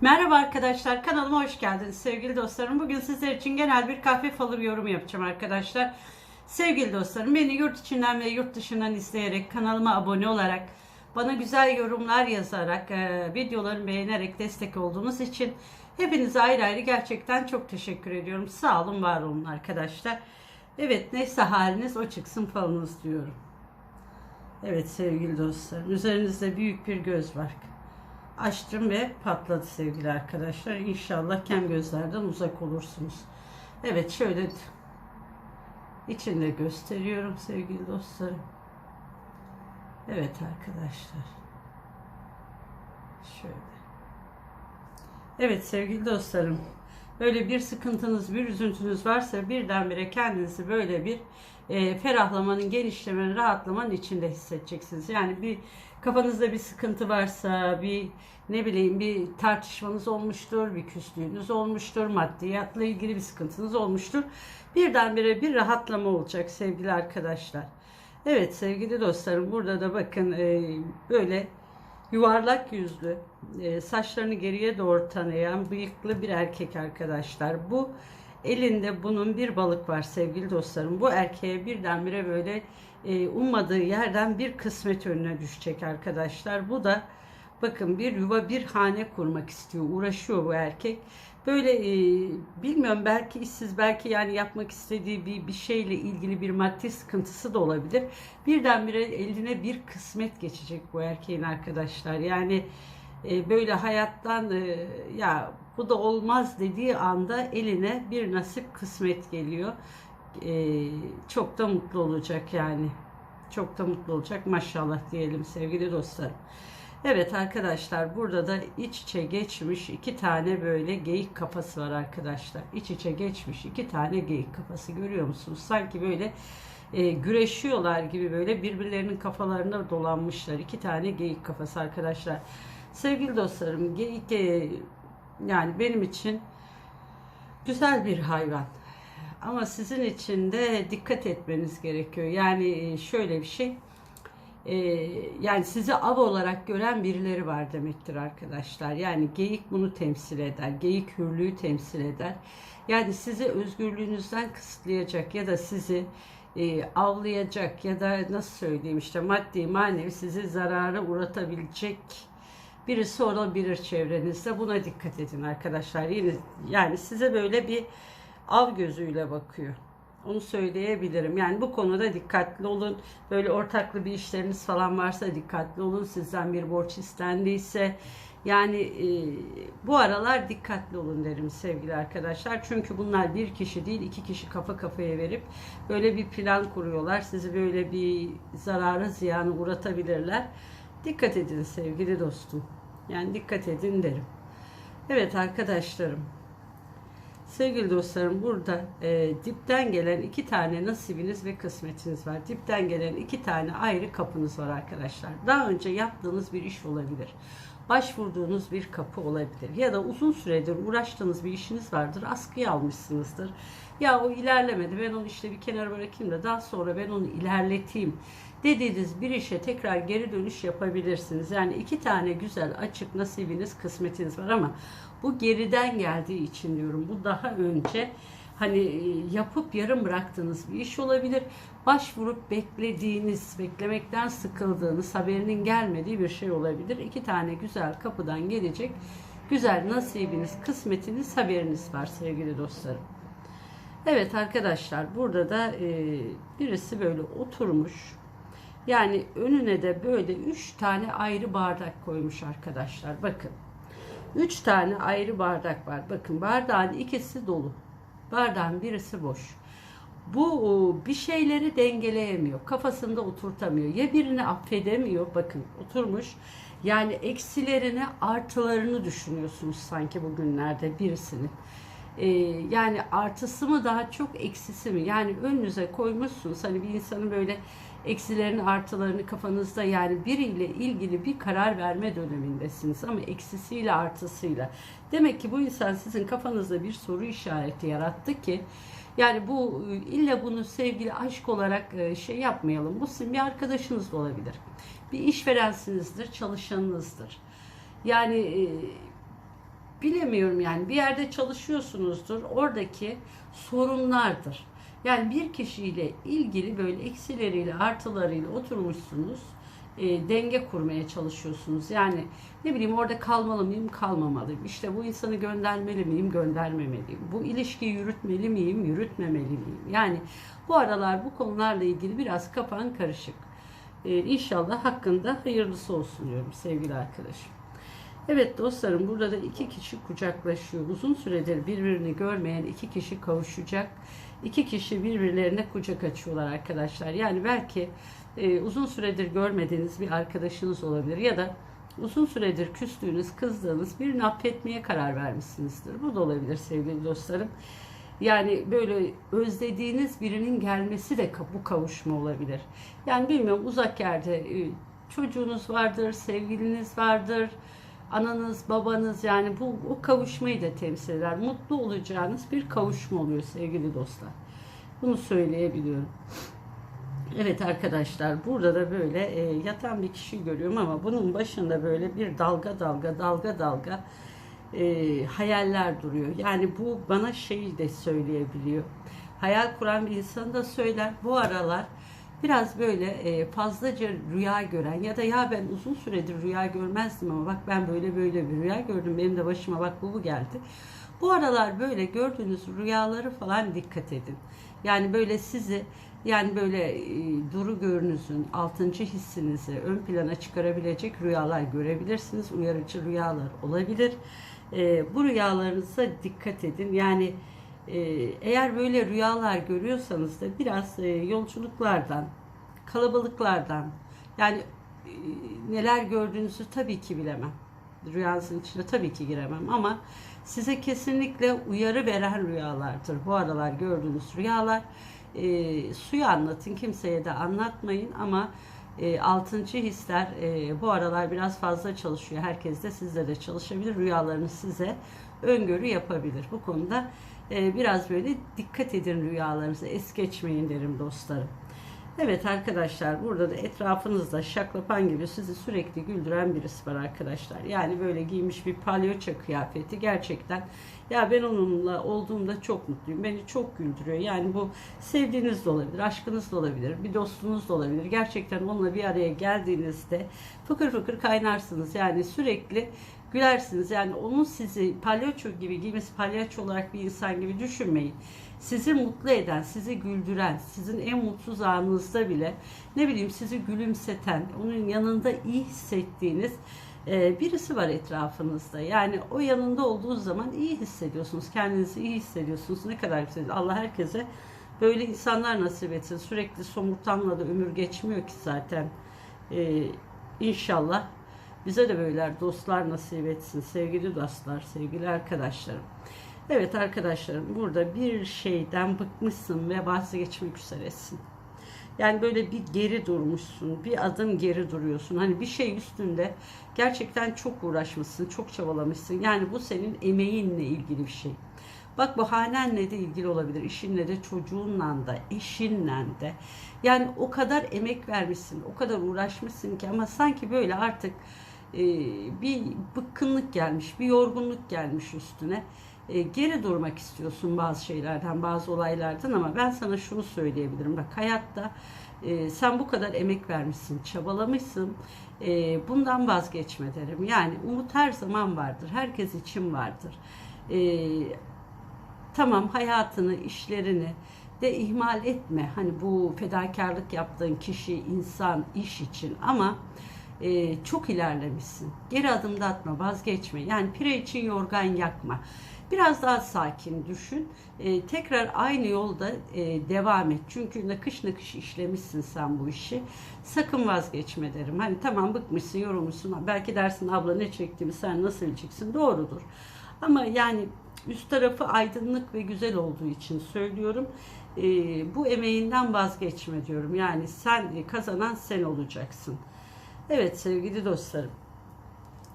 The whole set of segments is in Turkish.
Merhaba arkadaşlar kanalıma hoş geldiniz sevgili dostlarım. Bugün sizler için genel bir kahve falı yorumu yapacağım arkadaşlar. Sevgili dostlarım beni yurt içinden ve yurt dışından izleyerek kanalıma abone olarak bana güzel yorumlar yazarak e, videolarımı beğenerek destek olduğunuz için hepinize ayrı ayrı gerçekten çok teşekkür ediyorum. Sağ olun var olun arkadaşlar. Evet neyse haliniz o çıksın falınız diyorum. Evet sevgili dostlarım üzerinizde büyük bir göz var açtım ve patladı sevgili arkadaşlar. İnşallah kem gözlerden uzak olursunuz. Evet şöyle içinde gösteriyorum sevgili dostlarım. Evet arkadaşlar. Şöyle. Evet sevgili dostlarım. Böyle bir sıkıntınız, bir üzüntünüz varsa birdenbire kendinizi böyle bir e, ferahlamanın, genişlemenin, rahatlamanın içinde hissedeceksiniz. Yani bir kafanızda bir sıkıntı varsa, bir ne bileyim bir tartışmanız olmuştur, bir küslüğünüz olmuştur, maddiyatla ilgili bir sıkıntınız olmuştur. Birdenbire bir rahatlama olacak sevgili arkadaşlar. Evet sevgili dostlarım burada da bakın e, böyle yuvarlak yüzlü, e, saçlarını geriye doğru tanıyan bıyıklı bir erkek arkadaşlar. Bu elinde bunun bir balık var sevgili dostlarım. Bu erkeğe birdenbire böyle e, ummadığı yerden bir kısmet önüne düşecek arkadaşlar. Bu da bakın bir yuva bir hane kurmak istiyor. Uğraşıyor bu erkek. Böyle e, bilmiyorum belki işsiz belki yani yapmak istediği bir, bir şeyle ilgili bir maddi sıkıntısı da olabilir. Birdenbire eline bir kısmet geçecek bu erkeğin arkadaşlar. Yani e, böyle hayattan e, ya bu da olmaz dediği anda eline bir nasip kısmet geliyor. E, çok da mutlu olacak yani. Çok da mutlu olacak maşallah diyelim sevgili dostlarım. Evet arkadaşlar burada da iç içe geçmiş iki tane böyle geyik kafası var arkadaşlar. İç içe geçmiş iki tane geyik kafası görüyor musunuz? Sanki böyle e, güreşiyorlar gibi böyle birbirlerinin kafalarına dolanmışlar. iki tane geyik kafası arkadaşlar. Sevgili dostlarım geyik e, yani benim için güzel bir hayvan. Ama sizin için de dikkat etmeniz gerekiyor. Yani e, şöyle bir şey e, yani sizi av olarak gören birileri var demektir arkadaşlar. Yani geyik bunu temsil eder. Geyik hürlüğü temsil eder. Yani sizi özgürlüğünüzden kısıtlayacak ya da sizi e, avlayacak ya da nasıl söyleyeyim işte maddi manevi sizi zarara uğratabilecek birisi olabilir çevrenizde. Buna dikkat edin arkadaşlar. Yine yani size böyle bir av gözüyle bakıyor. Onu söyleyebilirim. Yani bu konuda dikkatli olun. Böyle ortaklı bir işleriniz falan varsa dikkatli olun. Sizden bir borç istendiyse yani e, bu aralar dikkatli olun derim sevgili arkadaşlar. Çünkü bunlar bir kişi değil iki kişi kafa kafaya verip böyle bir plan kuruyorlar. Sizi böyle bir zarara ziyana uğratabilirler. Dikkat edin sevgili dostum. Yani dikkat edin derim. Evet arkadaşlarım. Sevgili dostlarım burada e, dipten gelen iki tane nasibiniz ve kısmetiniz var. Dipten gelen iki tane ayrı kapınız var arkadaşlar. Daha önce yaptığınız bir iş olabilir. Başvurduğunuz bir kapı olabilir. Ya da uzun süredir uğraştığınız bir işiniz vardır. Askıya almışsınızdır. Ya o ilerlemedi ben onu işte bir kenara bırakayım da daha sonra ben onu ilerleteyim dediğiniz bir işe tekrar geri dönüş yapabilirsiniz. Yani iki tane güzel açık nasibiniz kısmetiniz var ama bu geriden geldiği için diyorum. Bu daha önce hani e, yapıp yarım bıraktığınız bir iş olabilir. Başvurup beklediğiniz, beklemekten sıkıldığınız, haberinin gelmediği bir şey olabilir. İki tane güzel kapıdan gelecek güzel nasibiniz, kısmetiniz, haberiniz var sevgili dostlarım. Evet arkadaşlar burada da e, birisi böyle oturmuş. Yani önüne de böyle üç tane ayrı bardak koymuş arkadaşlar. Bakın. Üç tane ayrı bardak var. Bakın bardağın ikisi dolu. Bardağın birisi boş. Bu bir şeyleri dengeleyemiyor. Kafasında oturtamıyor. Ya birini affedemiyor. Bakın oturmuş. Yani eksilerini artılarını düşünüyorsunuz sanki bugünlerde birisinin. Ee, yani artısı mı daha çok eksisi mi? Yani önünüze koymuşsunuz. Hani bir insanın böyle eksilerini artılarını kafanızda yani biriyle ilgili bir karar verme dönemindesiniz ama eksisiyle artısıyla. Demek ki bu insan sizin kafanızda bir soru işareti yarattı ki yani bu illa bunu sevgili aşk olarak e, şey yapmayalım. Bu sizin bir arkadaşınız da olabilir. Bir işverensinizdir, çalışanınızdır. Yani e, bilemiyorum yani bir yerde çalışıyorsunuzdur. Oradaki sorunlardır. Yani bir kişiyle ilgili böyle eksileriyle artılarıyla oturmuşsunuz. e, denge kurmaya çalışıyorsunuz. Yani ne bileyim orada kalmalı mıyım, kalmamalıyım. İşte bu insanı göndermeli miyim, göndermemeliyim. Bu ilişkiyi yürütmeli miyim, yürütmemeli miyim? Yani bu aralar bu konularla ilgili biraz kafan karışık. E, inşallah hakkında hayırlısı olsun diyorum sevgili arkadaşım. Evet dostlarım burada da iki kişi kucaklaşıyor. Uzun süredir birbirini görmeyen iki kişi kavuşacak. İki kişi birbirlerine kucak açıyorlar arkadaşlar. Yani belki e, uzun süredir görmediğiniz bir arkadaşınız olabilir ya da uzun süredir küstüğünüz, kızdığınız birini affetmeye karar vermişsinizdir. Bu da olabilir sevgili dostlarım. Yani böyle özlediğiniz birinin gelmesi de bu kavuşma olabilir. Yani bilmiyorum uzak yerde e, çocuğunuz vardır, sevgiliniz vardır, ananız, babanız yani bu o kavuşmayı da temsil eder. Mutlu olacağınız bir kavuşma oluyor sevgili dostlar. Bunu söyleyebiliyorum. Evet arkadaşlar burada da böyle e, yatan bir kişi görüyorum ama bunun başında böyle bir dalga dalga dalga dalga e, hayaller duruyor. Yani bu bana şeyi de söyleyebiliyor. Hayal kuran bir insan da söyler. Bu aralar biraz böyle e, fazlaca rüya gören ya da ya ben uzun süredir rüya görmezdim ama bak ben böyle böyle bir rüya gördüm. Benim de başıma bak bu bu geldi. Bu aralar böyle gördüğünüz rüyaları falan dikkat edin. Yani böyle sizi yani böyle e, duru görünüzün, altıncı hissinizi ön plana çıkarabilecek rüyalar görebilirsiniz. Uyarıcı rüyalar olabilir. E, bu rüyalarınıza dikkat edin. Yani eğer böyle rüyalar görüyorsanız da biraz e, yolculuklardan, kalabalıklardan yani e, neler gördüğünüzü tabii ki bilemem. Rüyanızın içine tabii ki giremem ama size kesinlikle uyarı veren rüyalardır. Bu aralar gördüğünüz rüyalar e, suyu anlatın kimseye de anlatmayın ama e, hisler e, bu aralar biraz fazla çalışıyor. Herkes de sizde de çalışabilir. Rüyalarınız size öngörü yapabilir. Bu konuda e, biraz böyle dikkat edin rüyalarınıza. Es geçmeyin derim dostlarım. Evet arkadaşlar burada da etrafınızda şaklapan gibi sizi sürekli güldüren birisi var arkadaşlar. Yani böyle giymiş bir palyaço kıyafeti gerçekten ya ben onunla olduğumda çok mutluyum. Beni çok güldürüyor. Yani bu sevdiğiniz de olabilir, aşkınız da olabilir, bir dostunuz da olabilir. Gerçekten onunla bir araya geldiğinizde fıkır fıkır kaynarsınız. Yani sürekli gülersiniz. Yani onun sizi palyaço gibi giymesi palyaço olarak bir insan gibi düşünmeyin sizi mutlu eden, sizi güldüren, sizin en mutsuz anınızda bile ne bileyim sizi gülümseten, onun yanında iyi hissettiğiniz e, birisi var etrafınızda. Yani o yanında olduğu zaman iyi hissediyorsunuz. Kendinizi iyi hissediyorsunuz. Ne kadar güzel. Allah herkese böyle insanlar nasip etsin. Sürekli somurtanla da ömür geçmiyor ki zaten. Ee, inşallah bize de böyle dostlar nasip etsin. Sevgili dostlar, sevgili arkadaşlarım. Evet arkadaşlarım burada bir şeyden bıkmışsın ve vazgeçmek üzeresin. Yani böyle bir geri durmuşsun, bir adım geri duruyorsun. Hani bir şey üstünde gerçekten çok uğraşmışsın, çok çabalamışsın. Yani bu senin emeğinle ilgili bir şey. Bak bu hanenle de ilgili olabilir, işinle de, çocuğunla da, eşinle de. Yani o kadar emek vermişsin, o kadar uğraşmışsın ki ama sanki böyle artık e, bir bıkkınlık gelmiş, bir yorgunluk gelmiş üstüne e, geri durmak istiyorsun bazı şeylerden, bazı olaylardan ama ben sana şunu söyleyebilirim. Bak hayatta e, sen bu kadar emek vermişsin, çabalamışsın. E, bundan vazgeçme derim. Yani umut her zaman vardır. Herkes için vardır. E, tamam hayatını, işlerini de ihmal etme. Hani bu fedakarlık yaptığın kişi, insan, iş için ama çok ilerlemişsin. Geri adım da atma, vazgeçme. Yani pire için yorgan yakma. Biraz daha sakin düşün. E, tekrar aynı yolda e, devam et. Çünkü nakış nakış işlemişsin sen bu işi. Sakın vazgeçme derim. Hani tamam bıkmışsın, yorulmuşsun. Belki dersin abla ne çektiğimi sen nasıl bileceksin? Doğrudur. Ama yani üst tarafı aydınlık ve güzel olduğu için söylüyorum. E, bu emeğinden vazgeçme diyorum. Yani sen kazanan sen olacaksın. Evet sevgili dostlarım.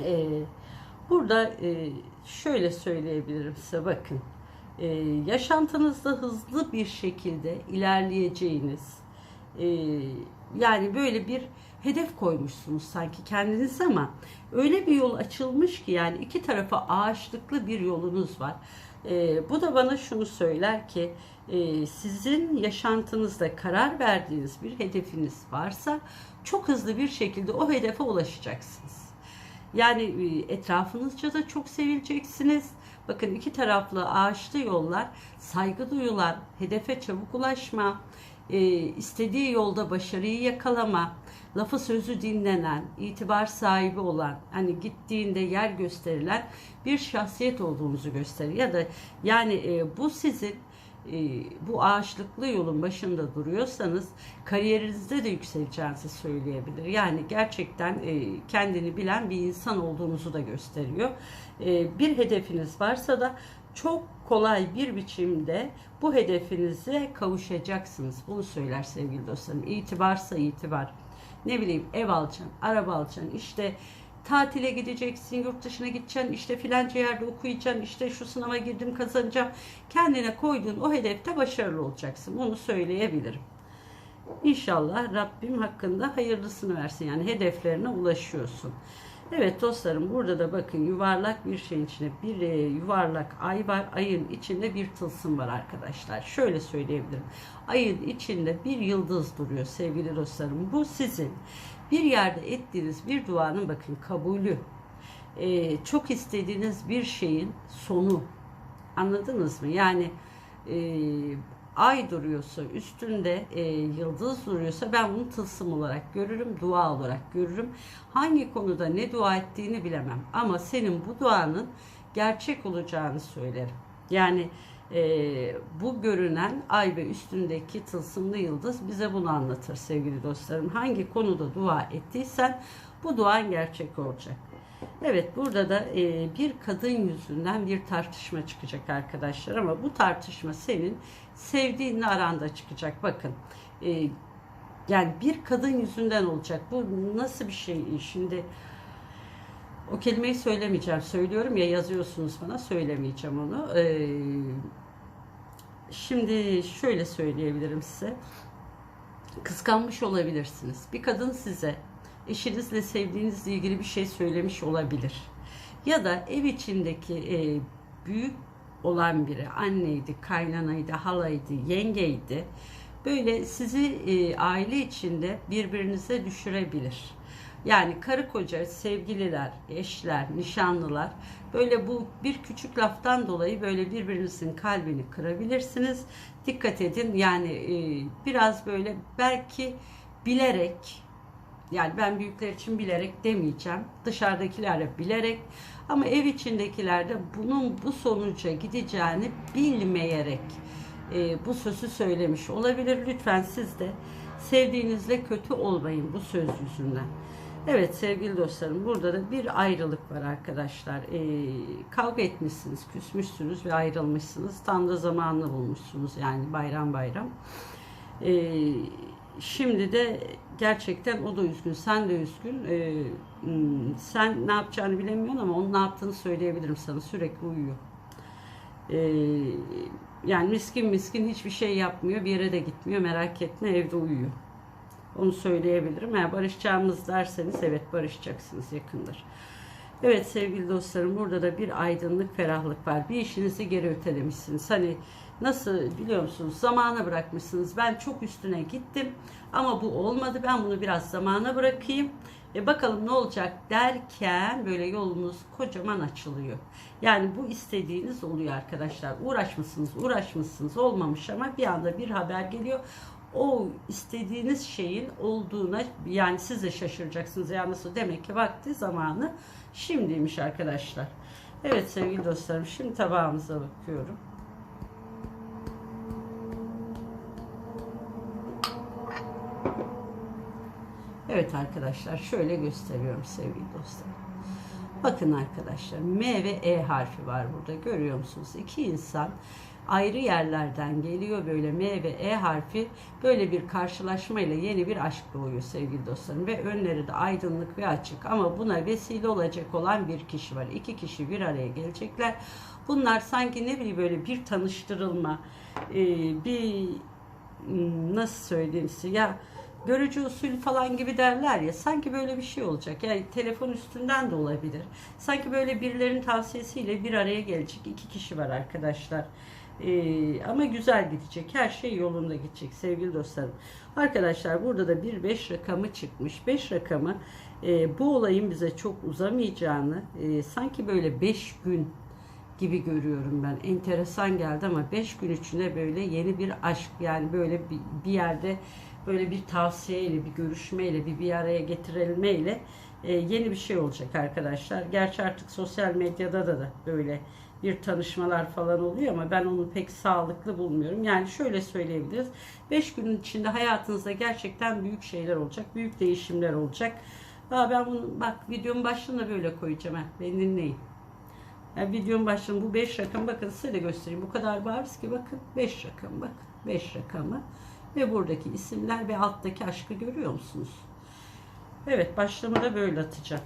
Eee Burada e, şöyle söyleyebilirim size bakın. E, yaşantınızda hızlı bir şekilde ilerleyeceğiniz, e, yani böyle bir hedef koymuşsunuz sanki kendiniz ama öyle bir yol açılmış ki yani iki tarafa ağaçlıklı bir yolunuz var. Ee, bu da bana şunu söyler ki e, sizin yaşantınızda karar verdiğiniz bir hedefiniz varsa çok hızlı bir şekilde o hedefe ulaşacaksınız. Yani e, etrafınızca da çok sevileceksiniz. Bakın iki taraflı ağaçlı yollar, saygı duyulan, hedefe çabuk ulaşma, e, istediği yolda başarıyı yakalama, lafı sözü dinlenen, itibar sahibi olan, hani gittiğinde yer gösterilen bir şahsiyet olduğunuzu gösterir. Ya da yani e, bu sizin bu ağaçlıklı yolun başında duruyorsanız kariyerinizde de yükseleceğinizi söyleyebilir. Yani gerçekten e, kendini bilen bir insan olduğunuzu da gösteriyor. E, bir hedefiniz varsa da çok kolay bir biçimde bu hedefinize kavuşacaksınız. Bunu söyler sevgili dostlarım. İtibarsa itibar. Ne bileyim ev alacaksın, araba alacaksın, işte tatile gideceksin, yurt dışına gideceksin, işte filanca yerde okuyacaksın, işte şu sınava girdim kazanacağım. Kendine koyduğun o hedefte başarılı olacaksın. Bunu söyleyebilirim. İnşallah Rabbim hakkında hayırlısını versin. Yani hedeflerine ulaşıyorsun. Evet dostlarım burada da bakın yuvarlak bir şeyin içinde bir e, yuvarlak ay var. Ayın içinde bir tılsım var arkadaşlar. Şöyle söyleyebilirim. Ayın içinde bir yıldız duruyor sevgili dostlarım. Bu sizin bir yerde ettiğiniz bir duanın bakın kabulü. E, çok istediğiniz bir şeyin sonu. Anladınız mı? Yani e, ay duruyorsa, üstünde e, yıldız duruyorsa ben bunu tılsım olarak görürüm, dua olarak görürüm. Hangi konuda ne dua ettiğini bilemem ama senin bu duanın gerçek olacağını söylerim. Yani e, bu görünen ay ve üstündeki tılsımlı yıldız bize bunu anlatır sevgili dostlarım. Hangi konuda dua ettiysen bu duan gerçek olacak. Evet burada da e, bir kadın yüzünden bir tartışma çıkacak arkadaşlar ama bu tartışma senin sevdiğinle aranda çıkacak. Bakın e, yani bir kadın yüzünden olacak. Bu nasıl bir şey şimdi? O kelimeyi söylemeyeceğim. Söylüyorum ya yazıyorsunuz bana söylemeyeceğim onu. Ee, şimdi şöyle söyleyebilirim size. Kıskanmış olabilirsiniz. Bir kadın size eşinizle sevdiğinizle ilgili bir şey söylemiş olabilir. Ya da ev içindeki e, büyük olan biri anneydi, kaynanaydı, halaydı, yengeydi. Böyle sizi e, aile içinde birbirinize düşürebilir. Yani karı koca, sevgililer, eşler, nişanlılar böyle bu bir küçük laftan dolayı böyle birbirinizin kalbini kırabilirsiniz. Dikkat edin yani e, biraz böyle belki bilerek yani ben büyükler için bilerek demeyeceğim. Dışarıdakiler bilerek ama ev içindekiler de bunun bu sonuca gideceğini bilmeyerek e, bu sözü söylemiş olabilir. Lütfen siz de sevdiğinizle kötü olmayın bu söz yüzünden. Evet sevgili dostlarım burada da bir ayrılık var arkadaşlar. Ee, kavga etmişsiniz, küsmüşsünüz ve ayrılmışsınız. Tam da zamanını bulmuşsunuz yani bayram bayram. Ee, şimdi de gerçekten o da üzgün, sen de üzgün. Ee, hmm, sen ne yapacağını bilemiyorsun ama onun ne yaptığını söyleyebilirim sana. Sürekli uyuyor. Ee, yani miskin miskin hiçbir şey yapmıyor, bir yere de gitmiyor. Merak etme evde uyuyor. Onu söyleyebilirim. Yani barışacağımız derseniz evet barışacaksınız yakındır. Evet sevgili dostlarım burada da bir aydınlık, ferahlık var. Bir işinizi geri ötelemişsiniz. Hani nasıl biliyor musunuz? Zamana bırakmışsınız. Ben çok üstüne gittim ama bu olmadı. Ben bunu biraz zamana bırakayım. E bakalım ne olacak derken böyle yolunuz kocaman açılıyor. Yani bu istediğiniz oluyor arkadaşlar. Uğraşmışsınız, uğraşmışsınız olmamış ama bir anda bir haber geliyor o istediğiniz şeyin olduğuna yani siz de şaşıracaksınız. Yani nasıl demek ki vakti zamanı şimdiymiş arkadaşlar. Evet sevgili dostlarım şimdi tabağımıza bakıyorum. Evet arkadaşlar şöyle gösteriyorum sevgili dostlarım. Bakın arkadaşlar M ve E harfi var burada görüyor musunuz? İki insan ayrı yerlerden geliyor böyle M ve E harfi böyle bir karşılaşmayla yeni bir aşk doğuyor sevgili dostlarım ve önleri de aydınlık ve açık ama buna vesile olacak olan bir kişi var. İki kişi bir araya gelecekler. Bunlar sanki ne bileyim böyle bir tanıştırılma, bir nasıl söyleyeyim size ya görücü usulü falan gibi derler ya sanki böyle bir şey olacak. Yani telefon üstünden de olabilir. Sanki böyle birilerinin tavsiyesiyle bir araya gelecek iki kişi var arkadaşlar. Ee, ama güzel gidecek. Her şey yolunda gidecek sevgili dostlarım. Arkadaşlar burada da bir 5 rakamı çıkmış. 5 rakamı e, bu olayın bize çok uzamayacağını e, sanki böyle 5 gün gibi görüyorum ben. Enteresan geldi ama 5 gün içinde böyle yeni bir aşk yani böyle bir, bir yerde böyle bir tavsiyeyle, bir görüşmeyle, bir bir araya getirilmeyle e, yeni bir şey olacak arkadaşlar. Gerçi artık sosyal medyada da, da böyle bir tanışmalar falan oluyor ama ben onu pek sağlıklı bulmuyorum. Yani şöyle söyleyebiliriz. 5 günün içinde hayatınızda gerçekten büyük şeyler olacak, büyük değişimler olacak. Aa ben bunu bak videonun başlığına böyle koyacağım. Ha. Beni dinleyin. Yani videonun başlığında bu 5 rakam bakın size de göstereyim. Bu kadar bariz ki bakın 5 rakam bakın 5 rakamı ve buradaki isimler ve alttaki aşkı görüyor musunuz? Evet başlığımı da böyle atacağım.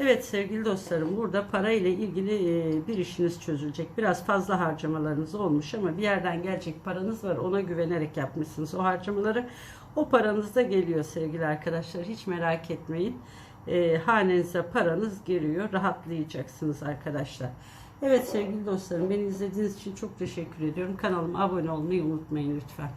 Evet sevgili dostlarım burada para ile ilgili e, bir işiniz çözülecek. Biraz fazla harcamalarınız olmuş ama bir yerden gelecek paranız var. Ona güvenerek yapmışsınız o harcamaları. O paranız da geliyor sevgili arkadaşlar. Hiç merak etmeyin. E, hanenize paranız geliyor. Rahatlayacaksınız arkadaşlar. Evet sevgili dostlarım beni izlediğiniz için çok teşekkür ediyorum. Kanalıma abone olmayı unutmayın lütfen.